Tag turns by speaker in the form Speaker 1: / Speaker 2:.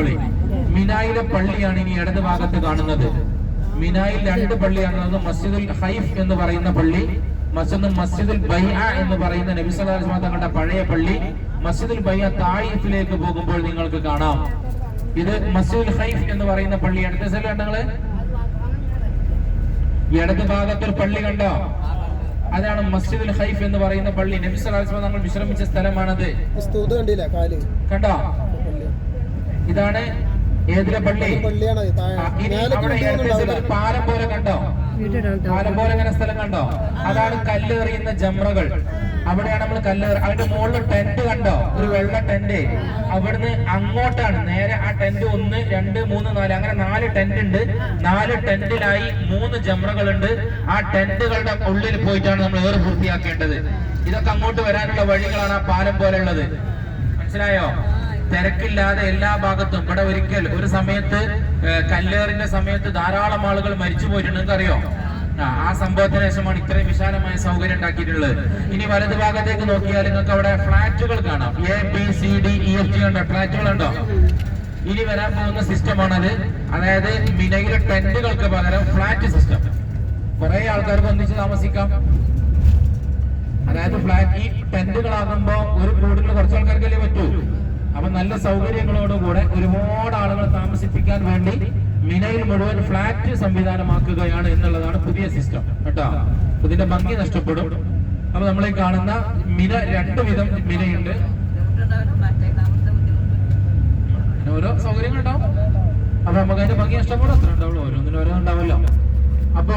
Speaker 1: ശ്രദ്ധിച്ചോളി മിനായിലെ പള്ളിയാണ് ഇനി ഇടത് ഭാഗത്ത് കാണുന്നത്. മിനായിൽ രണ്ട് പള്ളിയാണ് അത് മസ്ജിദുൽ ഹൈഫ് എന്ന് പറയുന്ന പള്ളി മസ്ജിദ് മസ്ജിദുൽ ബൈഅ എന്ന് പറയുന്ന നബി സല്ലല്ലാഹു അലൈഹി തങ്ങളുടെ പഴയ പള്ളി മസ്ജിദുൽ ബൈഅ തായിഫിലേക്ക് പോകുമ്പോൾ നിങ്ങൾക്ക് കാണാം. ഇത് മസ്ജിദുൽ ഹൈഫ് എന്ന് പറയുന്ന പള്ളി. അടുത്ത സ്ഥലം കണ്ടങ്ങൾ ഇടത് ഭാഗത്തൊരു പള്ളി കണ്ടോ? അതാണ് മസ്ജിദുൽ ഹൈഫ് എന്ന് പറയുന്ന പള്ളി. നബി സല്ലല്ലാഹു അലൈഹി തങ്ങൾ വിശ്രമിച്ച സ്ഥലമാണത്. കണ്ടോ? ഇതാണ് ഏതിലെ പള്ളി
Speaker 2: പള്ളിയാണ് അത് താഴെ.
Speaker 1: ആ, ഇനി അവിടെ ഒരു പാലം പോലെ കണ്ടോ? പാലം പോലെ ഇങ്ങനെ സ്ഥലം കണ്ടോ? അതാണ് കല്ലെറിയുന്ന ജമ്രകൾ. അവിടെയാണ് നമ്മൾ കല്ലേറി അതിന്റെ മുകളിൽ ടെന്റ് കണ്ടോ? ഒരു വെള്ള ടെന്റ്. അവിടുന്ന് അങ്ങോട്ടാണ്. നേരെ ആ ടെന്റ് ഒന്ന് രണ്ട് മൂന്ന് നാല്. അങ്ങനെ നാല് ടെന്റ് ഉണ്ട് നാല് ടെന്റിലായി മൂന്ന് ജമ്രകളുണ്ട്. ആ ടെന്റുകളുടെ ഉള്ളിൽ പോയിട്ടാണ് നമ്മൾ ഏറ് പൂർത്തിയാക്കേണ്ടത്. ഇതൊക്കെ അങ്ങോട്ട് വരാനുള്ള വഴികളാണ് ആ പാലം പോലെ ഉള്ളത്. മനസ്സിലായോ? തിരക്കില്ലാതെ എല്ലാ ഭാഗത്തും. ഇവിടെ ഒരിക്കൽ ഒരു സമയത്ത് കല്ലേറിന്റെ സമയത്ത് ധാരാളം ആളുകൾ മരിച്ചു പോയിട്ടുണ്ട്. അറിയോ ആ, സംഭവത്തിന് ശേഷമാണ് ഇത്രയും വിശാലമായ സൗകര്യം ഉണ്ടാക്കിയിട്ടുള്ളത്. ഇനി വലതു ഭാഗത്തേക്ക് നോക്കിയാൽ നിങ്ങൾക്ക് അവിടെ ഫ്ലാറ്റുകൾ കാണാം. A B C D E F G ഉണ്ടോ ഫ്ലാറ്റുകൾ ഉണ്ടോ ഇനി വരാൻ പോകുന്ന സിസ്റ്റമാണത് അതായത് മിനയിലെ ടെന്റുകൾക്ക് പകരം ഫ്ലാറ്റ് സിസ്റ്റം കുറെ ആൾക്കാർക്ക് ഒന്നിച്ച് താമസിക്കാം. അതായത് ഫ്ലാറ്റ് ഈ ടെന്റുകളാകുമ്പോ ഒരു കൂടിൽ കുറച്ച് ആൾക്കാർക്കല്ലേ പറ്റൂ. അപ്പൊ നല്ല സൗകര്യങ്ങളോടുകൂടെ ഒരുപാട് ആളുകൾ താമസിപ്പിക്കാൻ വേണ്ടി മിനയിൽ മുഴുവൻ ഫ്ലാറ്റ് സംവിധാനമാക്കുകയാണ് എന്നുള്ളതാണ് പുതിയ സിസ്റ്റം കേട്ടോ? ഇതിന്റെ ഭംഗി നഷ്ടപ്പെടും. അപ്പൊ നമ്മൾ ഈ കാണുന്ന മിന രണ്ടു വിധം മിനയുണ്ട്. ഓരോ സൗകര്യങ്ങൾ ഉണ്ടാവും അപ്പൊ നമുക്ക് അതിന്റെ ഭംഗി നഷ്ടപ്പെടും. അത്ര ഉണ്ടാവുള്ളൂ. ഓരോന്നിനും ഓരോ അപ്പോ അപ്പൊ